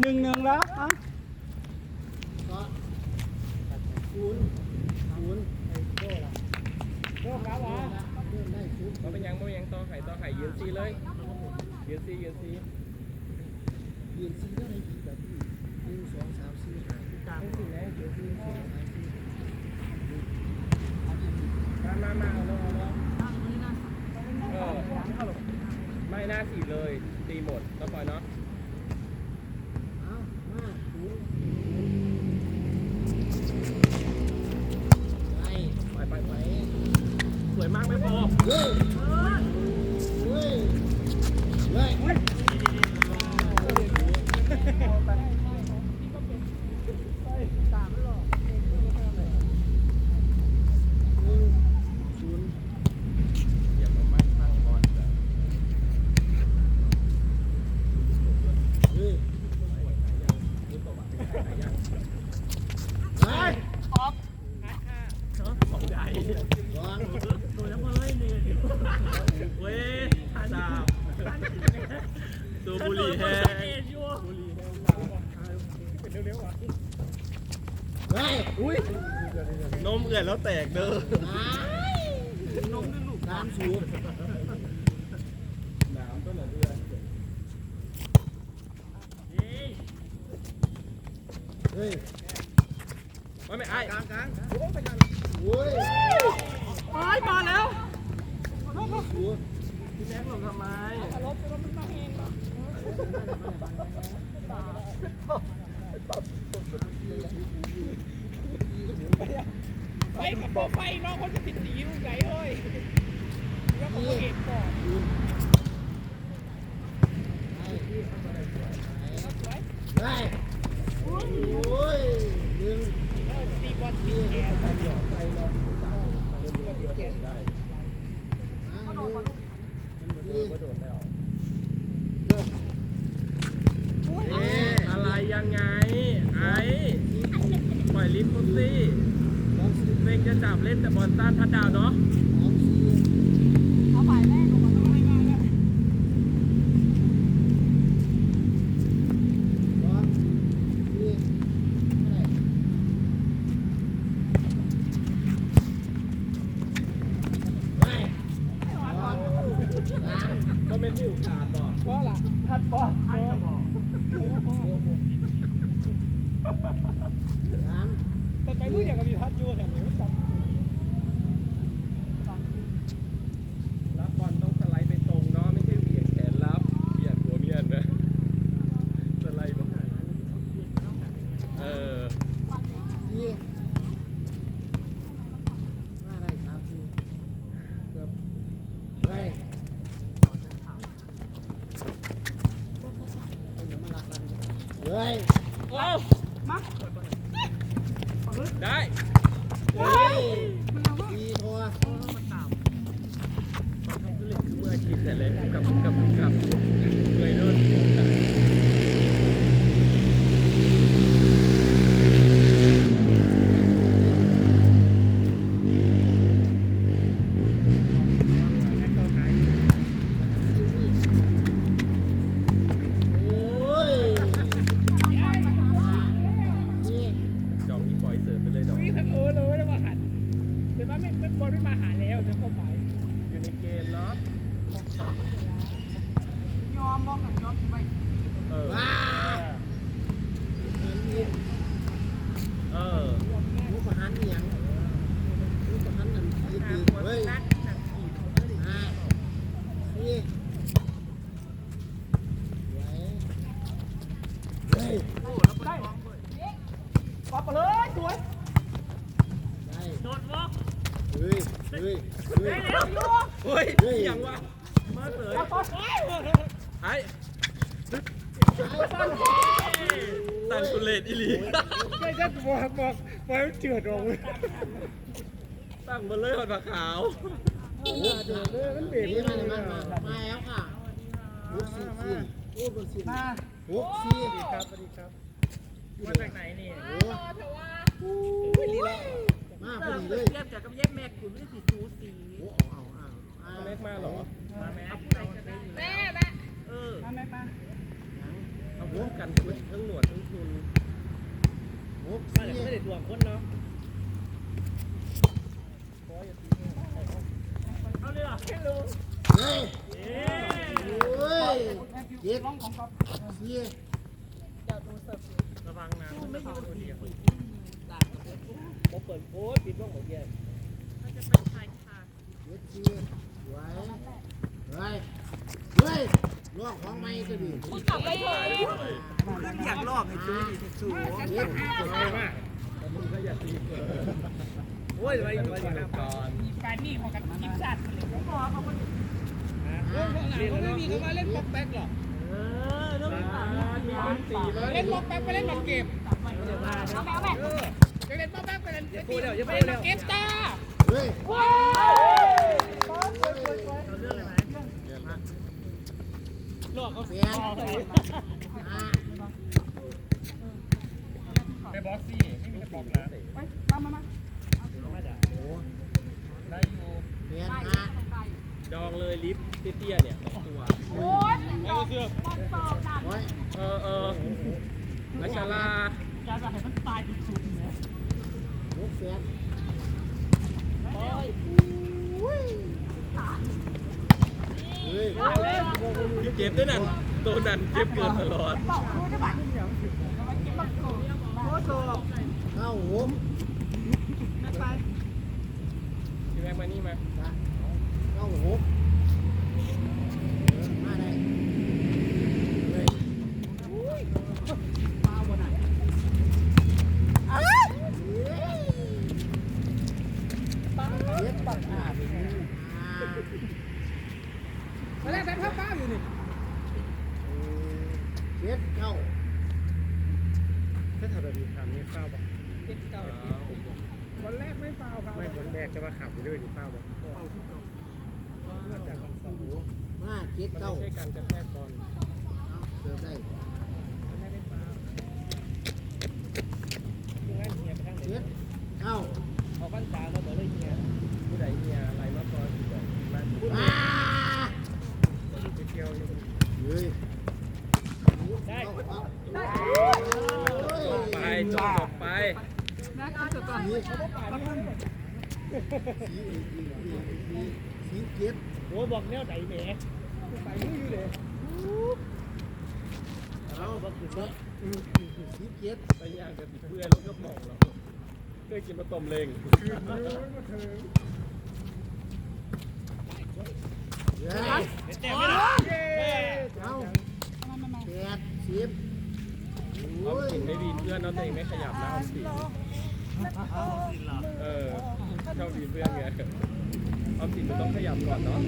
หนึ่งหนึ่งแล้วอะศูนย์ศูนย์ไอ้โก้ละโอ้ครับวะเริ่มได้ศูนย์มันเป็นยังมันเป็นยังต่อไข่ต่อไข่ยืนซีเลยยืนซียืนซียืนซีก็ได้อีกแบบหนึ่งสองสามสี่ห้าตามสินะยืนซีมามามาเอาลงเอาลงเออไม่น่าสี่เลยตีหมดแล้วปล่อยเนาะ มากไม่พอ เฮ้ยเฮ้ยเฮ้ยหนึ่งศูนย์ อย่ามามั่นตั้งบอลจ้ะ เฮ้ย นี่ประวัติเป็นไข่ยัง ไป ของใหญ่ วาง ตัวยังมาเลยนี่เว้ยสาบตัว บุหรี่แห้งบุหรี่แห้งเร็วๆอะเฮ้ยอุ้ยนมเอื่อยแล้วแตกเด้อ นมลูกสามสูบ น้ำต้นเดือน เฮ้ย ไม่ไม่ไอ้กลางกลาง โอ้ย ไปมาแล้ว สูบ พี่แม็กหลงทำไม ไฟกับโปไฟน้องคนจะติดสีลูกใหญ่เฮ้ยแล้วผมก็เห็นก่อนยืนไปไปโอ้ยหนึ่งตีบอลตีแกนมาดูโดนก็โดนแล้วเเฮ้ยเฮ้ยเฮ้ยเร็วอยู่เฮ้ยอย่างวะมาเสยจับอบไอ้ตันกุเลตอีหลีไม่ใช่บอกบอกบอกเจือดลงตั้งบนเลยหอดผักขาวโอ้โหเดือดเลยมันเบรกไม่ได้มามามาแล้วค่ะหกสี่สี่โอ้บนสี่มาหกสี่ครับสวัสดีครับมาจากไหนนี่โอ้ มาพอดีเลยเทียบกับกับแยกแม่คุณไม่ได้สีสูสีโอ้เอาเอาเอาเล็กมาหรอมาแม่แม่แม่เออมาแม่มาเอาร่วมกันชุดทั้งหนวดทั้งทุนหกไม่ได้ดวงคนเนาะเอาเลยเหรอไม่รู้เฮ้ยโอ้ยเจ็ดสี่ระวังนะไม่เข้าตัวเดียว ผมเปิดโค้ดปิดบ้องหมดเย็นเจ็ดสี่ไว้เฮ้ยเฮ้ยลอกของไม่ก็ดีคุณกลับไปเถอะอยากลอกให้ชูดิชูเจ็ดมึงก็อย่าตีโอ้ยไปไปก่อนก่อนการนี่ของกันทีมชาติเลยผมบอเขาคนเรื่องของหลังเขาไม่มีเขามาเล่นล็อกแบ็กหรอกเออเรื่องนี้ต่างมีคนตีมาเล่นล็อกแบ็กไปเล่นล็อกเก็บเอาไปเอาไปเออจะเล่นล็อกแบ็กไปเล่นอย่าพูดเดี๋ยวอย่าพูดเดี๋ยวเก็บตาเฮ้ยหลอกเขาแปดห้าไปบล็อกซี่ไม่มีบล็อกนะโอ้ได้อยู่แปดห้าดองเลยลิฟต์เตี้ยๆเนี่ยตัวโอ้ยบอลเสิร์ฟบอลเสิร์ฟดันโอ้ยเออเอออัชราการจะให้มันตายสุด ๆเนี่ยหกแปดเฮ้ยเจ็บด้วยนั่นตัวนั่นเจ็บเกินตลอดบอกครูได้ปะโคโซเข้าหกไปพี่แม็กมานี่มาเข้าหกมาได้เฮ้ยเจ็ดปักห้าเป็นห้า ตอนแรกแบงค์เข้าป้าอยู่นี่ เจ็ดเก้าถ้าทำแบบนี้ทำนี่เฝ้าป่ะเจ็ดเก้าอ้าววันแรกไม่เฝ้าครับไม่วันแรกจะมาขับไปด้วยนี่เฝ้าป่ะมาเจ็ดมันเก้าไม่ใช่การกระแทกบอลเสิร์ฟได้ยังไงเฮียไปทางไหนเจ็ดเก้าเอาบ้านตาเราบอกเลยเฮียผู้ใดเนี่ยอะไรมาก่อนผู้ใดมาอ่าไปเที่ยวอยู่เฮ้ย ได้เอาเอาจบไปจบจบไปแม็กเอาจุดก่อนสีสีสีเจ็ดโอ้บอกแนวไหนแหมไปนู่นอยู่เลยเอาสีเจ็ดไปย่างกับเพื่อนแล้วก็มองเราเคยกินมาต้มเล้งเฮ้ยแต่ไม่ได้เอาแป ดสิบเอาโอ้ยสินไม่วีนเพื่อนเอาตัวเองไม่ขยับนะเอาสินเออชอบวีนเพื่อนไงเอาสินมันต้องขยับก่อนเนาะ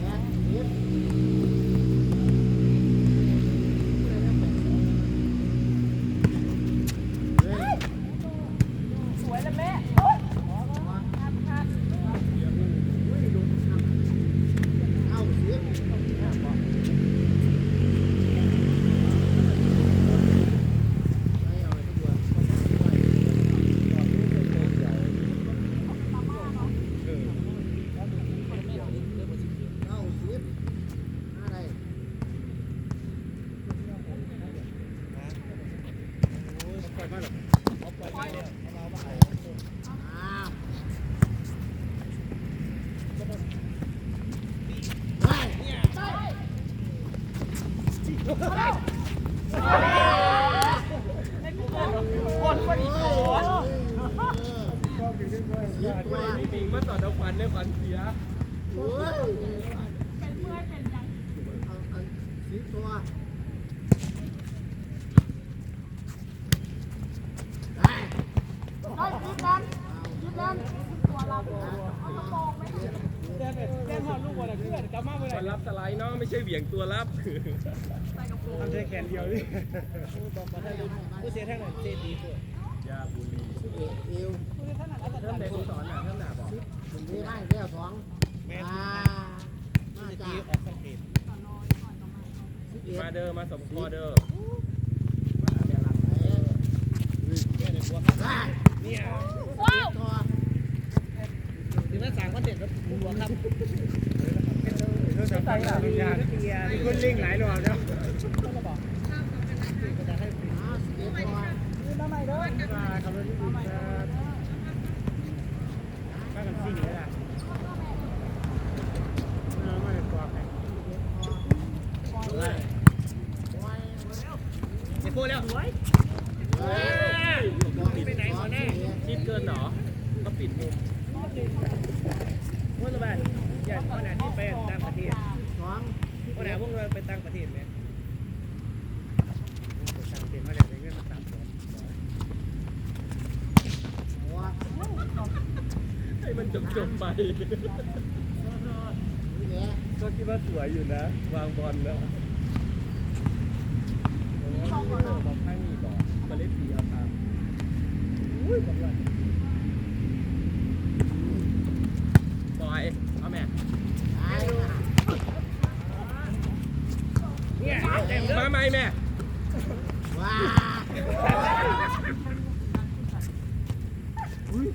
แปดสิบเฮ้ย สวยเลยแม่ เอาสิบไม่เอาทุกวัน เออ เอาสิบอะไร ปล่อยมาหรอกเอาปล่อยมาเนี่ยเอามาเอา อ้าวเฮ้ย คนคนอีกโอ้ย สิบตัว นี่ปิงมาต่อดาวฟันได้ฟันเสีย โอ้ย เป็นเมื่อยเป็นยัง เอาเอาสิบตัวไป ได้ยิบกันยิบกันตัวเราเอากระโปรงไหม แต่แต่หอดลูกวันละเพื่อนจะมาเมื่อไห มั ร่ น รับสไลด์เนาะไม่ใช่เหวี่ยงตัวรับทำแค่แขนเดียวนี่ผู้เสียท่านไหนเจดีสุดยาบุรีเอวเอวผู้เสียท่านไหนอาเริ่มย์ในสอนอะท่านหนาบอกมันได้บ้างเดียวสองอ่ามาจะจาดีกออกสังเกตสิบมาเดอร์มาสมคอเดอร์แค่ในตัวครับได้ เนี่ยว้าวถึงแม้สั่งก็เด็ดแล้วหัวครับใส่หลายรอบคุณลิงหลายรอบแล้วโคแล้ว จบจบไป ก็คิดว่าสวยอยู่นะ วางบอลแล้วบอกให้มีบอกมาเล่นสีเอาตามอุ้ยบอกว่าบอย เอาแม่ ตายว่ะ เนี่ยเต็มเลย มาไหมแม่ ว้าอุ้ย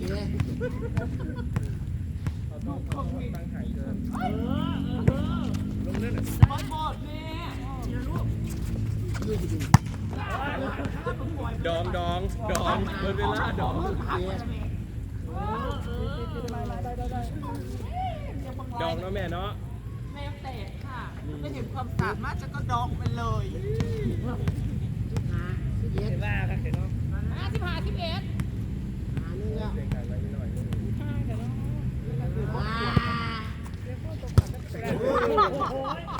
นี่แหละ เขาต้องเขาต้องตั้งไข่เกิน ลงนั่นน่ะ ยื ดดูดองดองดองเบอร์เวล่าดองเดี๋ยวดองเนาะแม่เนาะแม่แตกค่ะไม่เห็นความสามารถจะก็ดองไปเลยหาสิบเอ็ดเห็นว่าครับเห็นเนาะห้าสิบห้าสิบเอ็ดหาหนึ่งแล้วเด็กกันไว้หน่อยนึงว้าโอ๊ยส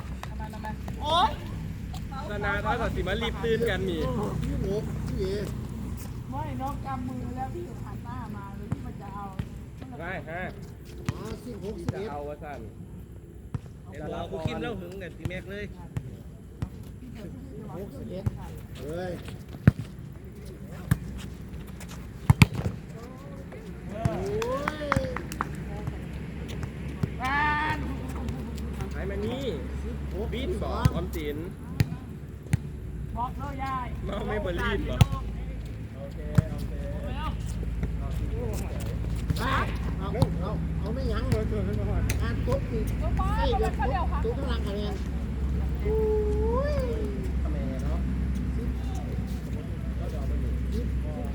นาเท่ากับสิมารีบตื่นกันนี่ยี่หกยี่ไม่น้องกำมือแล้วพี่หันหน้ามาเลยที่มันจะเอาได้ฮะอ๋อสิบหกที่สิบจะเอ็ดเอาวะสั่นเห็นเรากูคิดแล้วหึงเนี่ยตีแม็กเลยหกสิบเอ็ดเฮ้ยโอ้ยไอ้มานี่สิบหกบินสบออกงออมสิน บอกเลยยายมาไม่บอลีนบอโอเคโอเคไปเอาเอาเอาไม่ยั้งเลยเกินขึ้นมาก่อนงานตุ๊บนี่ไอ้เด็กตุ๊บกำลังคะแนนโอ้ยทำไมเนาะก็ดอกมันอยู่สิบ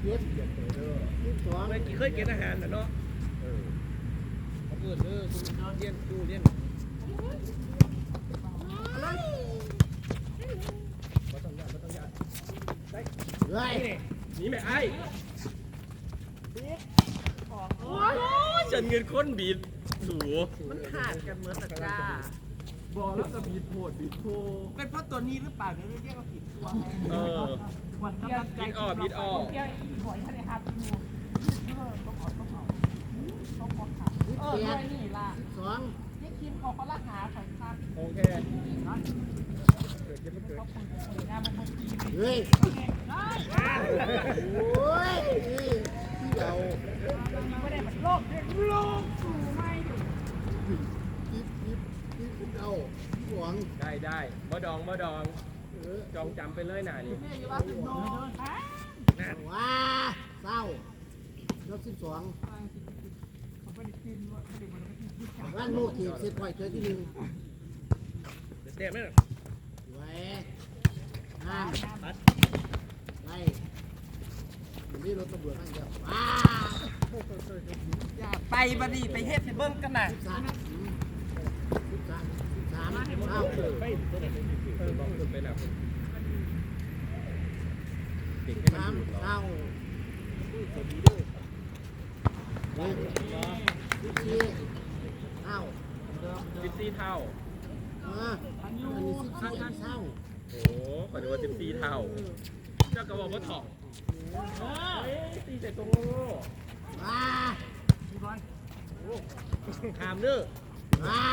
เอ็ดเหยียบเตอเด้อสิบสองเมื่อกี้เคยกินอาหารน่ะเนาะเออเขาเกิดเด้อคุณเรียนดูเรียนบ่ต้องยากบ่ต้องยาก เฮ้ยหนี่แม่ไอ้โอ้ยฉันเงินค้นบีดสูมันขาดกันเหมือนตะกร้าบอแล้วก็บีดโพดบีดโพเป็นเพราะตัวนี้หรือเปล่าเดี๋ยวเรียกว่าผิดตัวเออวันกำลังใจบีดออกบีดออกเที่ยวอีหอยทะเลฮับอยู่เออต้องขอต้องขอต้องขอค่ะสิบเออแปด้วดยนี่ล่ะสิบสองนี่คิมเขาก็รักหาของข้าโอเค เกิดขึ้นไม่เกิดเขาคุยคุยงานมันมันดีเฮ้ยได้โอ้ยนี่ที่เราไม่ได้มันโลกเด็กโลกสู่ไม่ถึงจิ๊บจิ๊บจิ๊บขึ้นเอาหวงได้ได้บ่ดองบ่ดองเออจองจำไปเลยหน่านี่แม่นว้าเศร้าลบสิบสองว่านไม่ได้กินร้านโมกีบสิบไว้เจอที่หนึ่งเต็มเลยไว้ ห้ามไล่มันนี่รถตำรวจนั่งเดียวว้าอย่าไปบัดนี้ไปเฮ็ดให้เบิ่งกันน่ะสิบสามสิบสามสิบสามเอ้าไปตัวไหนเออบอกคุณไปแล้วเด็กให้มันสามอยู่เหรอเอ้าเฮ้ยสิบสี่เอ้าสิบสี่เท่าอ่าอันนี้สิบสี่เศร้า โอ้ขอดูว่าสิบสี่เท่า เจ้าก็บอกว่าถ่องเฮ้ยตีใส่ตรงโง่ว้าถามเด้อว้า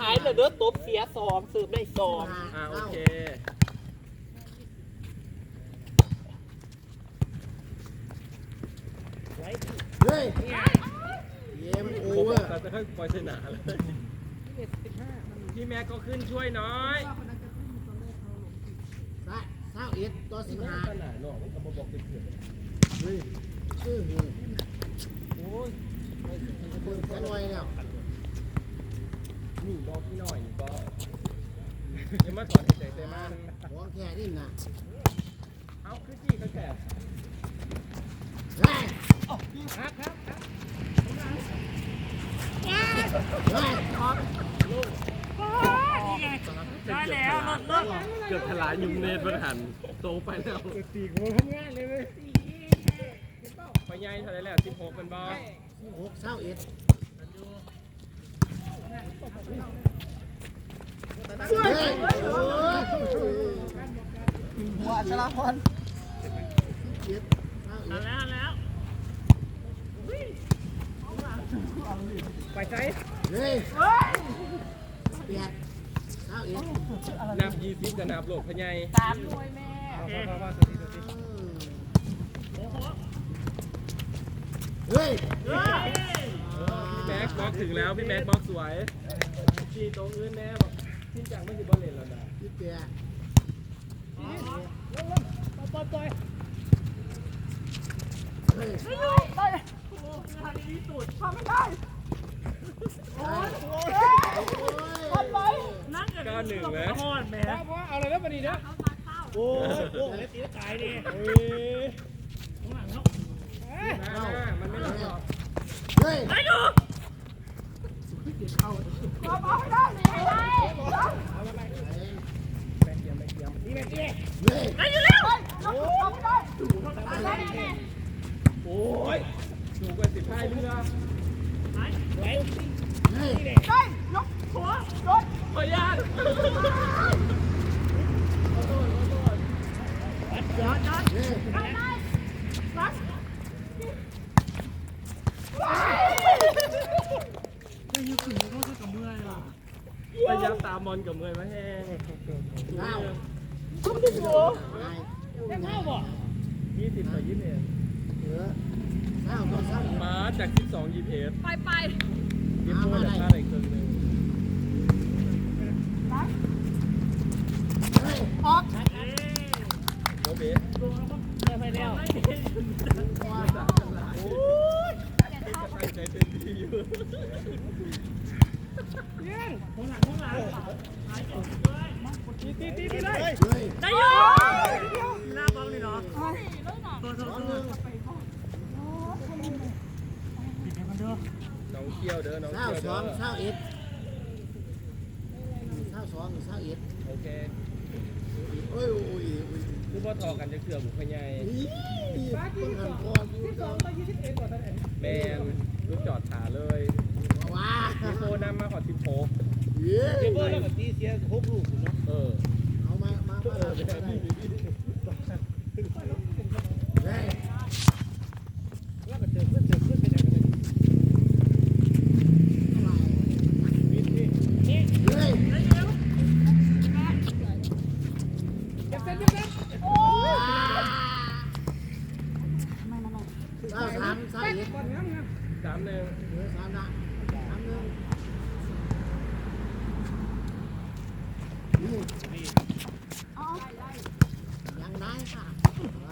ขายเหลือเด้อตบเสียสองสืบได้สองอ่าโอเคเฮ้ยเย่มันโอโอ้เวอร์เราจะค่อยปล่อยชนะเลย พี่แม็กก็ขึ้นช่วยน้อยซะเศร้าเอ็ดต่อสิบห้าขนาดเนาะมันก็บ่บอกเป็นเพื่อนเฮ้ยชื่อเฮ้ยโอ้ยคนแค่ลอยแล้วนี่บอกพี่หน่อยก็อย่ามาถอนใจใจมากของแค่นี่นะเอาคือจี้เขาแก่เฮ้ยครับครับครับเฮ้ย ได้แล้วรถรถเกือบทลายยุงเนตรมันหันโตไปแล้วตีโกทำงานเลยเลยไปใหญ่เท่าไรแล้ว16เป็นบอลหกเศร้าเอ็ดหัวชลาพรแล้วแล้วไปใช้เฮ้ย นับยี่สิบกับนับโลกพะไยตามด้วยแม่เฮ้ยพี่แม็กบล็อกถึงแล้วพี่แม็กบล็อกสวยจี้ตรงอื่นแน่บอกทิ้งจังไม่สิบอลเลนแล้วนะพี่เปียปล่อยปล่อยเฮ้ยได้ยทางนี้สุดทำไม่ได้ เก้าหนึ่งไหมโคตรแม่พ่อพ่อเอาอะไรแล้วมาดีนะโอ้โหตีตายดิเฮ้ยมามันไม่หลอกเฮ้ยไปดูเอาเอาได้ให้ได้แม่เกียมแบกเกียมนี่แบกเกียมได้อยู่แล้วเอาไม่ได้โอ้ยสูงกว่าสิบห้าเรือไรถขออนุญาตจอดจอดเฮ้ยได้ได้รักพยายามตามมอนกับเมยมแห้งเก้าทุกที่หัวนายยังเข้าบ่ยี่สิบต่อยี่สิบเอ็ด มาจากสิบสองยี่สิบเอ็ดไปไปยี่สิบโมเหลือค่าอะไรครึ่งหนึ่งเฮ้ยออก โอเบส ไปแล้ว ตั้งใจเต็มที่อยู่ ตีตีตีไปเลย เฮ้ย ได้อยู่หน้าบ้องนี่เนาะตัวตัว สอง ตัว หนึ่ง น้องเที่ยวเด้อน้อง เศร้า เที่ยว ส เด้ อง อ เศร้าเอ็ดเศร้าสองเศร้าเอ็ด โอเค โอ้ยโอ้ยโอ้ย กูบ่ทอกันจะเกลือบุกพญาย นี่ต้องหันคอ ที่สองไปยี่สิบเอ็ดกว่าตอนไหน แมนรถจอดขาเลย ว้า พี่โฟนำมาขอสิบหก เย้เดี๋ยวเบอร์แล้วก็ตีเสียหกลูกเนาะ เออ เอามา มามาได้ได้เฮ้ย แล้วก็เจอเพื่อนเจอเพื่อนไปไหนกันนี่นี่นี่ เฮ้ย จะเซ็นจะเซ็น เศร้าสามเศร้าเอ็ด ก่อนงามงาม สามหนึ่ง เหลือสามนะสามหนึ่งนี่ยังได้ค่ะไป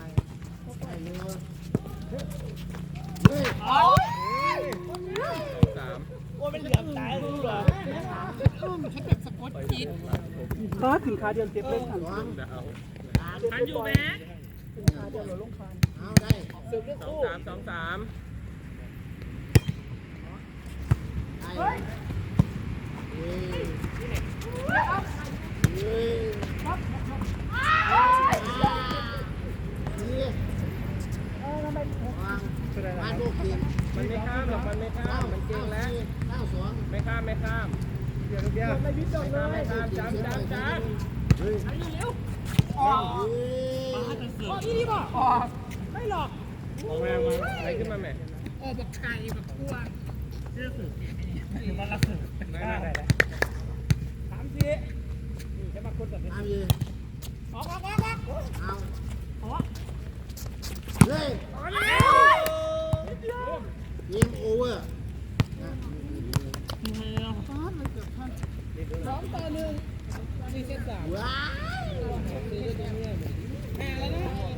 ไปเลยเฮ้ย สาม โอ้เป็นเหลือมตายรู้เหรอ จิต ก็ถึงขาเดียวเจ็บเลยสองดาวสามทันอยู่แม่เอาได้เสือกเรื่องสองคู่สามสองสามได้เฮ้ยเฮ้ยนี่วางบ้ามมันไม่ข้ามหรอกมันไม่ข้าม มันเก่งแล้วไม่ข้ามไม่ข้าม ยิงโอเวอร์ สองต่อหนึ่งสี่เส้นสามว้าวแพ้แล้วนะ